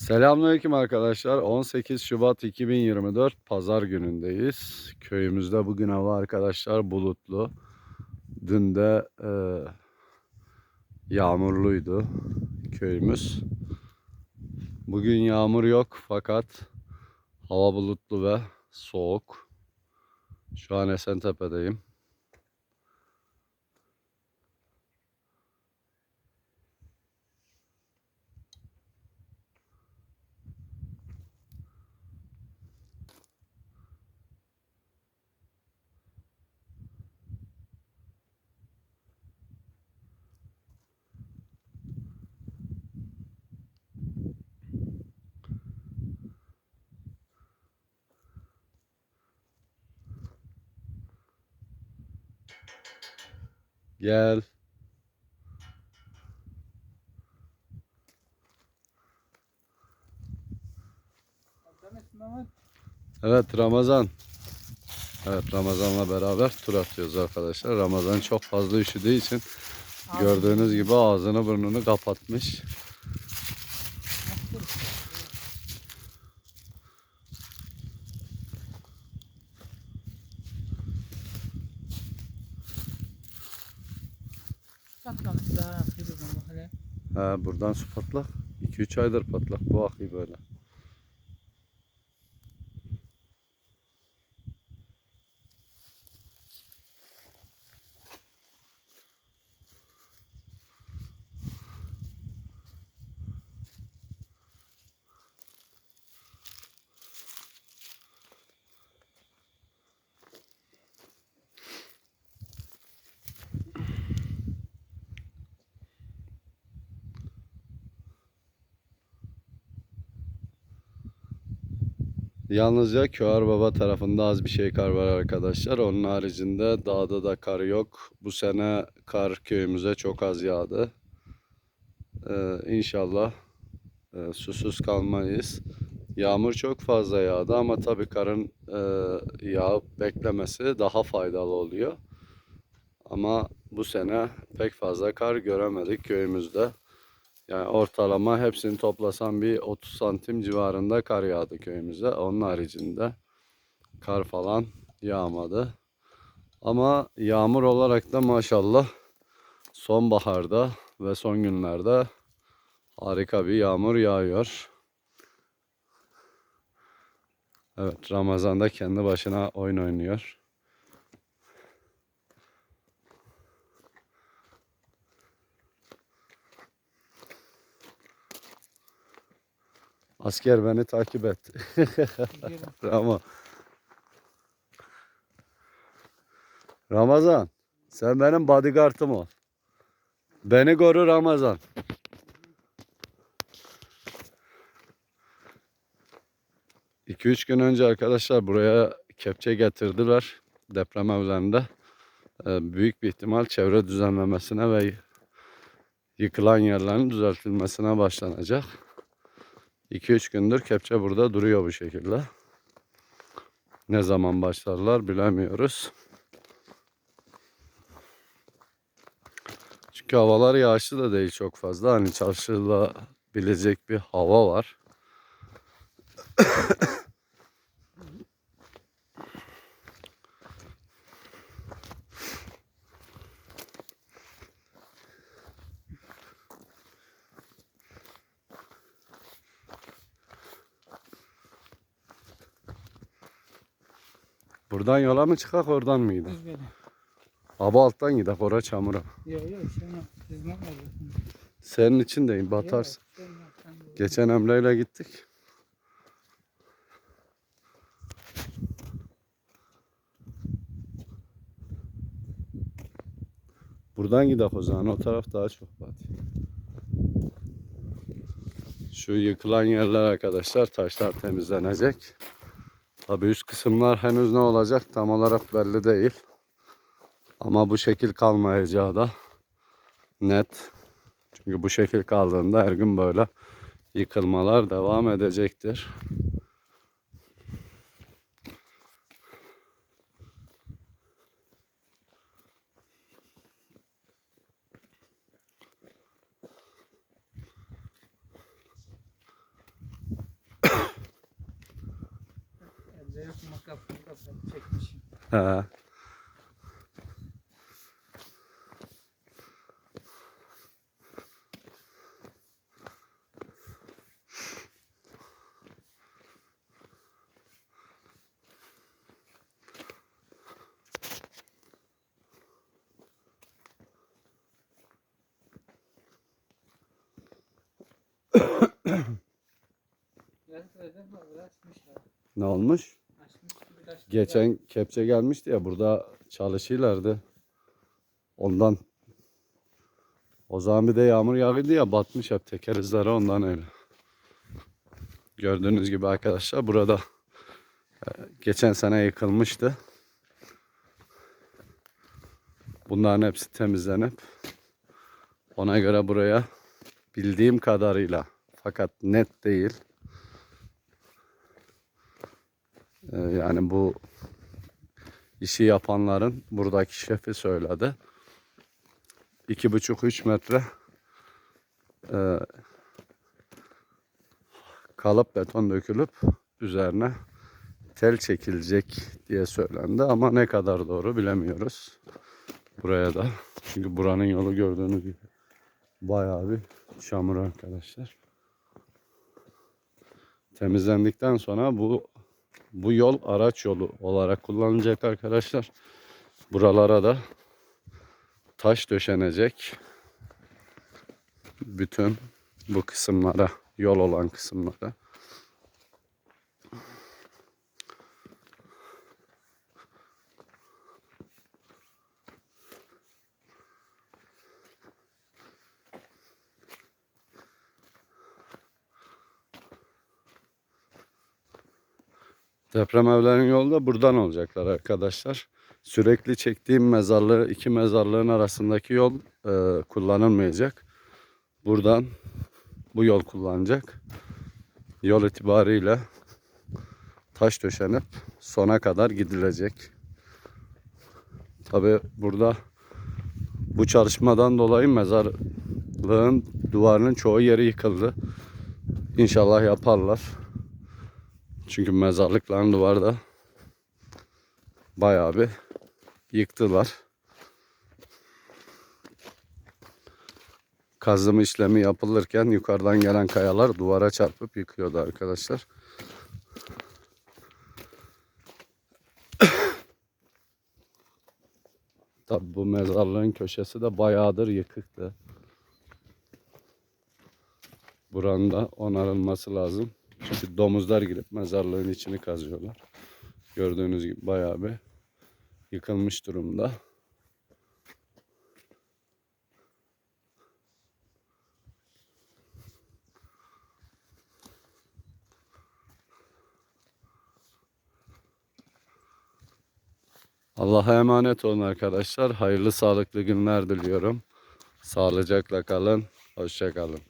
Selamünaleyküm arkadaşlar. 18 Şubat 2024 Pazar günündeyiz. Köyümüzde bugün hava arkadaşlar bulutlu. Dün de e, yağmurluydu köyümüz. Bugün yağmur yok fakat hava bulutlu ve soğuk. Şu an Esentepe'deyim. Gel. Evet Ramazan. Evet Ramazan'la beraber tur atıyoruz arkadaşlar. Ramazan çok fazla üşüdüğü için gördüğünüz gibi ağzını burnunu kapatmış. Patlamış daha akıyor bu hele. Ha, buradan su patlak. 2-3 aydır patlak bu akıyor böyle. Yalnızca Köğer Baba tarafında az bir şey kar var arkadaşlar. Onun haricinde dağda da kar yok. Bu sene kar köyümüze çok az yağdı. Ee, inşallah e, susuz kalmayız. Yağmur çok fazla yağdı ama tabii karın e, yağıp beklemesi daha faydalı oluyor. Ama bu sene pek fazla kar göremedik köyümüzde. Yani ortalama hepsini toplasam bir 30 santim civarında kar yağdı köyümüze. Onun haricinde kar falan yağmadı. Ama yağmur olarak da maşallah sonbaharda ve son günlerde harika bir yağmur yağıyor. Evet Ramazan'da kendi başına oyun oynuyor. Asker beni takip et. Rama. Ramazan. Sen benim bodyguard'ım ol. Beni koru Ramazan. İki üç gün önce arkadaşlar buraya kepçe getirdiler deprem evlerinde. Ee, büyük bir ihtimal çevre düzenlemesine ve yıkılan yerlerin düzeltilmesine başlanacak. 2-3 gündür kepçe burada duruyor bu şekilde. Ne zaman başlarlar bilemiyoruz. Çünkü havalar yağışlı da değil çok fazla. Hani çalışılabilecek bir hava var. Buradan yola mı çıkak oradan mı gidelim? Düz. Aba alttan gidelim oraya çamura. Yok yok sen yap. Senin için deyim batarsın. Yok, sen yap, sen de. Geçen Emre'yle gittik. Buradan gidelim o zaman. O taraf daha çok batı. Şu yıkılan yerler arkadaşlar taşlar temizlenecek. Tabii üst kısımlar henüz ne olacak tam olarak belli değil. Ama bu şekil kalmayacağı da net. Çünkü bu şekil kaldığında her gün böyle yıkılmalar devam edecektir. Şurada yok makap makap çekmiş. Açmışlar. Ne olmuş? Geçen kepçe gelmişti ya burada çalışıyorlardı. Ondan. O zaman bir de yağmur yağıyordu ya batmış hep teker izleri ondan öyle. Gördüğünüz gibi arkadaşlar burada e, geçen sene yıkılmıştı. Bunların hepsi temizlenip ona göre buraya bildiğim kadarıyla fakat net değil. e, yani bu işi yapanların buradaki şefi söyledi. 2,5-3 metre e, kalıp beton dökülüp üzerine tel çekilecek diye söylendi ama ne kadar doğru bilemiyoruz. Buraya da. Çünkü buranın yolu gördüğünüz gibi bayağı bir çamur arkadaşlar. Temizlendikten sonra bu bu yol araç yolu olarak kullanılacak arkadaşlar. Buralara da taş döşenecek. Bütün bu kısımlara, yol olan kısımlara. Deprem evlerinin yolu da buradan olacaklar arkadaşlar. Sürekli çektiğim mezarlığı, iki mezarlığın arasındaki yol e, kullanılmayacak. Buradan bu yol kullanacak. Yol itibariyle taş döşenip sona kadar gidilecek. Tabi burada bu çalışmadan dolayı mezarlığın duvarının çoğu yeri yıkıldı. İnşallah yaparlar. Çünkü mezarlıkların duvarı da bayağı bir yıktılar. Kazım işlemi yapılırken yukarıdan gelen kayalar duvara çarpıp yıkıyordu arkadaşlar. Tabi bu mezarlığın köşesi de bayağıdır yıkıktı. Buranın da onarılması lazım. Çünkü domuzlar girip mezarlığın içini kazıyorlar. Gördüğünüz gibi bayağı bir yıkılmış durumda. Allah'a emanet olun arkadaşlar. Hayırlı sağlıklı günler diliyorum. Sağlıcakla kalın. Hoşça kalın.